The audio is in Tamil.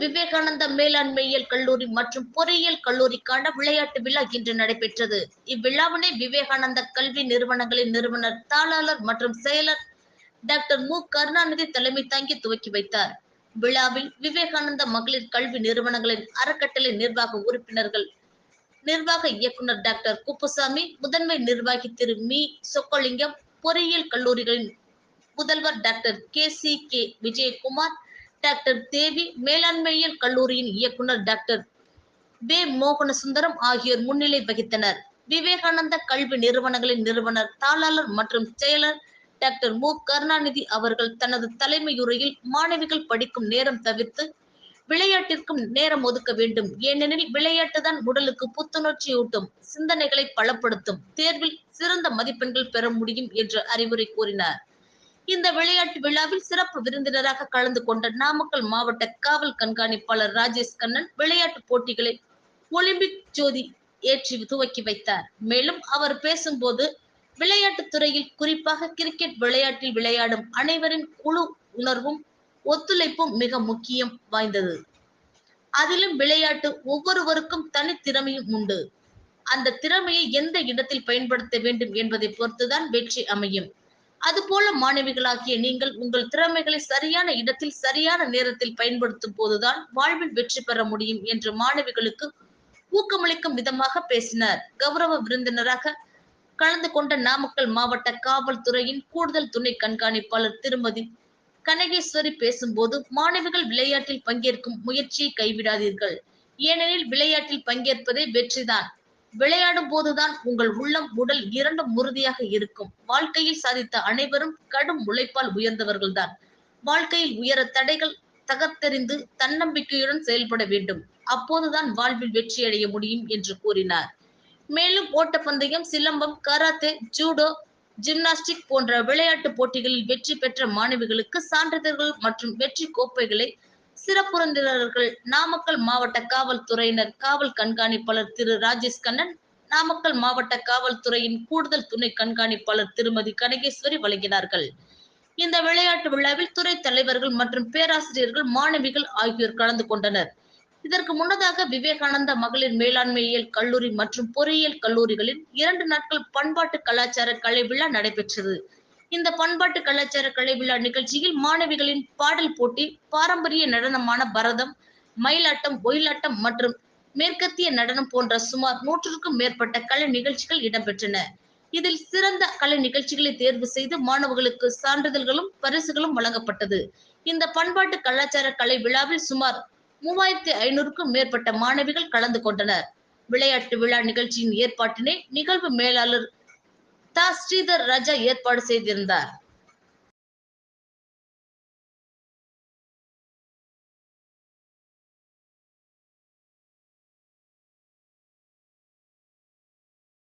விவேகானந்தா மேலாண்மையியல் கல்லூரி மற்றும் பொறியியல் கல்லூரிக்கான விளையாட்டு விழா இன்று நடைபெற்றது. இவ்விழாவினை விவேகானந்தா கல்வி நிறுவனங்களின் நிறுவனர் தாளாளர் மற்றும் செயலர் டாக்டர் மு. கருணாநிதி தலைமை தாங்கி துவக்கி வைத்தார். விழாவில் விவேகானந்தா மகளிர் கல்வி நிறுவனங்களின் அறக்கட்டளை நிர்வாக உறுப்பினர்கள் நிர்வாக இயக்குனர் டாக்டர் குப்புசாமி முதன்மை நிர்வாகி திரு மீ. சொக்கலிங்கம் பொறியியல் கல்லூரிகளின் முதல்வர் doctor K. C. K. Vijayakumar doctor Devi மேலாண்மையியல் கல்லூரியின் இயக்குனர் டாக்டர் வே மோகனசுந்தரம் ஆகியோர் முன்னிலை வகித்தனர். விவேகானந்த கல்வி நிறுவனங்களின் நிறுவனர் தாளாளர் மற்றும் செயலர் டாக்டர் மு. கருணாநிதி அவர்கள் தனது தலைமையுரையில் மாணவிகள் படிக்கும் நேரம் தவிர்த்து விளையாட்டிற்கும் நேரம் ஒதுக்க வேண்டும். ஏனெனில் விளையாட்டுதான் உடலுக்கு புத்துணர்ச்சியூட்டும் சிந்தனைகளை பலப்படுத்தும் தேர்வில் சிறந்த மதிப்பெண்கள் பெற முடியும் என்று அறிவுரை கூறினார். இந்த விளையாட்டு விழாவில் சிறப்பு விருந்தினராக கலந்து கொண்ட நாமக்கல் மாவட்ட காவல் கண்காணிப்பாளர் ராஜேஷ் கண்ணன் விளையாட்டு போட்டிகளை ஒலிம்பிக் ஜோதி ஏற்றி துவக்கி வைத்தார். மேலும் அவர் பேசும்போது விளையாட்டுத் துறையில் குறிப்பாக கிரிக்கெட் விளையாட்டில் விளையாடும் அனைவரின் குழு உணர்வும் ஒத்துழைப்பும் மிக முக்கியம் வாய்ந்தது. அதிலும் விளையாட்டு ஒவ்வொருவருக்கும் தனித்திறமையும் உண்டு. அந்த திறமையை எந்த இடத்தில் பயன்படுத்த வேண்டும் என்பதை பொறுத்துதான் வெற்றி அமையும். அதுபோல மாணவிகளாகிய நீங்கள் உங்கள் திறமைகளை சரியான இடத்தில் சரியான நேரத்தில் பயன்படுத்தும் போதுதான் வாழ்வில் வெற்றி பெற முடியும் என்று மாணவிகளுக்கு ஊக்கமளிக்கும் விதமாக பேசினார். கௌரவ விருந்தினராக கலந்து கொண்ட நாமக்கல் மாவட்ட காவல்துறையின் கூடுதல் துணை கண்காணிப்பாளர் திருமதி கனகேஸ்வரி பேசும்போது மாணவிகள் விளையாட்டில் பங்கேற்கும் முயற்சியை கைவிடாதீர்கள். ஏனெனில் விளையாட்டில் பங்கேற்பதே வெற்றிதான். விளையாடும் போதுதான் உங்கள் உள்ளம் உடல் இரண்டும் உறுதியாக இருக்கும். வாழ்க்கையில் சாதித்த அனைவரும் கடும் உழைப்பால் உயர்ந்தவர்கள்தான். வாழ்க்கையில் உயர தடைகள் தகர்த்தெறிந்து தன்னம்பிக்கையுடன் செயல்பட வேண்டும். அப்போதுதான் வாழ்வில் வெற்றியடைய முடியும் என்று கூறினார். மேலும் ஓட்டப்பந்தயம் சிலம்பம் கராத்தே ஜூடோ ஜிம்னாஸ்டிக் போன்ற விளையாட்டு போட்டிகளில் வெற்றி பெற்ற மாணவிகளுக்கு சான்றிதழ்கள் மற்றும் வெற்றி கோப்பைகளை சிறப்புறந்தினர்கள் நாமக்கல் மாவட்ட காவல்துறையினர் காவல் கண்காணிப்பாளர் திரு ராஜேஷ் கண்ணன் நாமக்கல் மாவட்ட காவல்துறையின் கூடுதல் துணை கண்காணிப்பாளர் திருமதி கனகேஸ்வரி வழங்கினார்கள். இந்த விளையாட்டு விழாவில் துறை தலைவர்கள் மற்றும் பேராசிரியர்கள் மாணவிகள் ஆகியோர் கலந்து கொண்டனர். இதற்கு முன்னதாக விவேகானந்தா மகளிர் மேலாண்மையியல் கல்லூரி மற்றும் பொறியியல் கல்லூரிகளில் இரண்டு நாட்கள் பண்பாட்டு கலாச்சார கலை விழா நடைபெற்றது. இந்த பண்பாட்டு கலாச்சார கலை விழா நிகழ்ச்சியில் மாணவிகளின் பாடல் போட்டி பாரம்பரிய நடனமான பரதம் மயிலாட்டம் ஒயிலாட்டம் மற்றும் மேற்கத்திய நடனம் போன்ற சுமார் நூற்றுக்கும் மேற்பட்ட கலை நிகழ்ச்சிகள் இடம்பெற்றன. இதில் சிறந்த கலை நிகழ்ச்சிகளை தேர்வு செய்து மாணவர்களுக்கு சான்றிதழ்களும் பரிசுகளும் வழங்கப்பட்டது. இந்த பண்பாட்டு கலாச்சார கலை விழாவில் சுமார் மூவாயிரத்தி ஐநூறுக்கும் மேற்பட்ட மாணவிகள் கலந்து கொண்டனர். விளையாட்டு விழா நிகழ்ச்சியின் ஏற்பாட்டினை நிகழ்வு மேலாளர் தா ஸ்ரீதர் ராஜா ஏற்பாடு செய்திருந்தார்